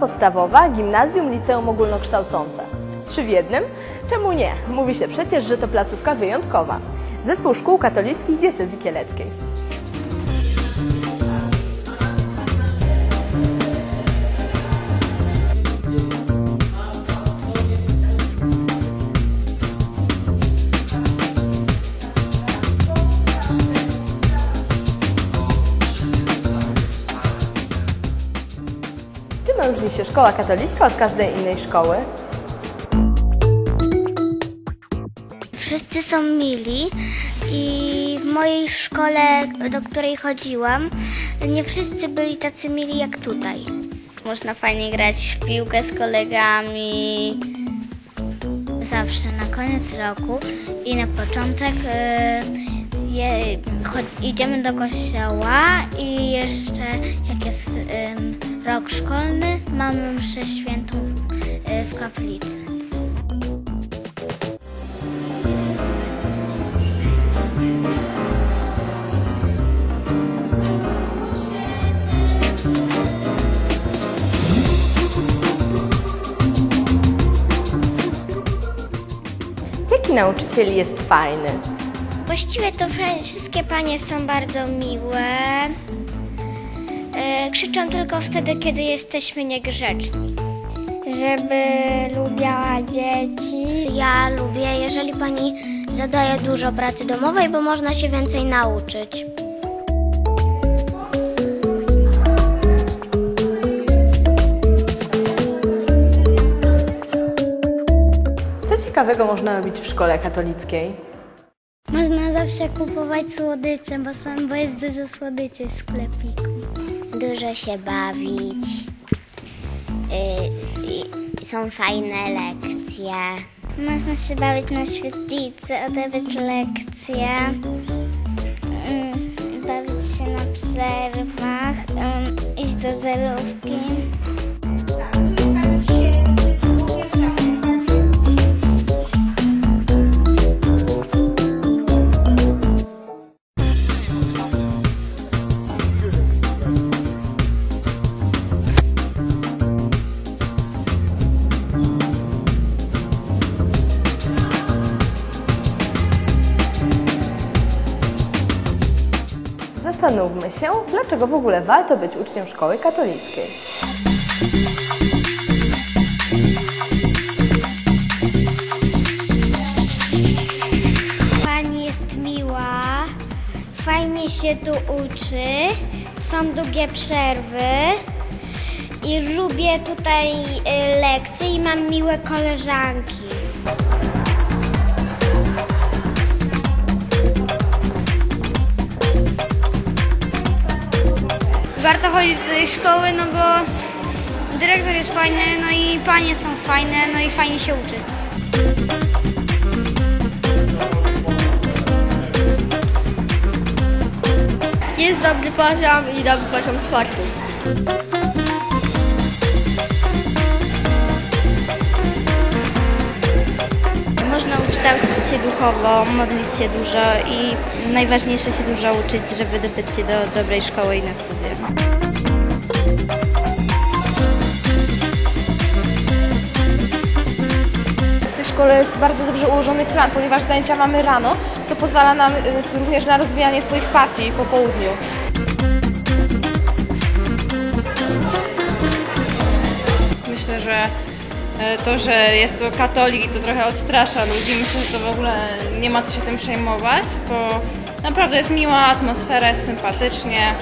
Podstawowa, gimnazjum, liceum ogólnokształcące. Trzy w jednym? Czemu nie? Mówi się przecież, że to placówka wyjątkowa. Zespół Szkół Katolickich Diecezji Kieleckiej. Różni się szkoła katolicka od każdej innej szkoły? Wszyscy są mili i w mojej szkole, do której chodziłam, nie wszyscy byli tacy mili jak tutaj. Można fajnie grać w piłkę z kolegami. Zawsze na koniec roku i na początek y, je, idziemy do kościoła i jeszcze jak jest ym, rok szkolny, mamy mszę świętą y, w kaplicy. Nauczyciel jest fajny? Właściwie to wszystkie panie są bardzo miłe. E, krzyczą tylko wtedy, kiedy jesteśmy niegrzeczni. Żeby lubiała dzieci. Ja lubię, jeżeli pani zadaje dużo pracy domowej, bo można się więcej nauczyć. Co ciekawego można robić w szkole katolickiej? Można zawsze kupować słodycze, bo, są, bo jest dużo słodyczy w sklepiku. Dużo się bawić. Y, są fajne lekcje. Można się bawić na świetlicy, odebrać lekcje. y, bawić się na przerwach, y, iść do zerówki. Zastanówmy się, dlaczego w ogóle warto być uczniem szkoły katolickiej. Pani jest miła, fajnie się tu uczy, są długie przerwy i lubię tutaj y, lekcje i mam miłe koleżanki. Warto chodzić do tej szkoły, no bo dyrektor jest fajny, no i panie są fajne, no i fajnie się uczy. Jest dobry poziom i dobry poziom sportu. Się duchowo, modlić się dużo i najważniejsze się dużo uczyć, żeby dostać się do dobrej szkoły i na studia. W tej szkole jest bardzo dobrze ułożony plan, ponieważ zajęcia mamy rano, co pozwala nam y, również na rozwijanie swoich pasji po południu. Myślę, że to, że jest to katolik i to trochę odstrasza ludzi, myślę, że to w ogóle nie ma co się tym przejmować, bo naprawdę jest miła atmosfera, jest sympatycznie.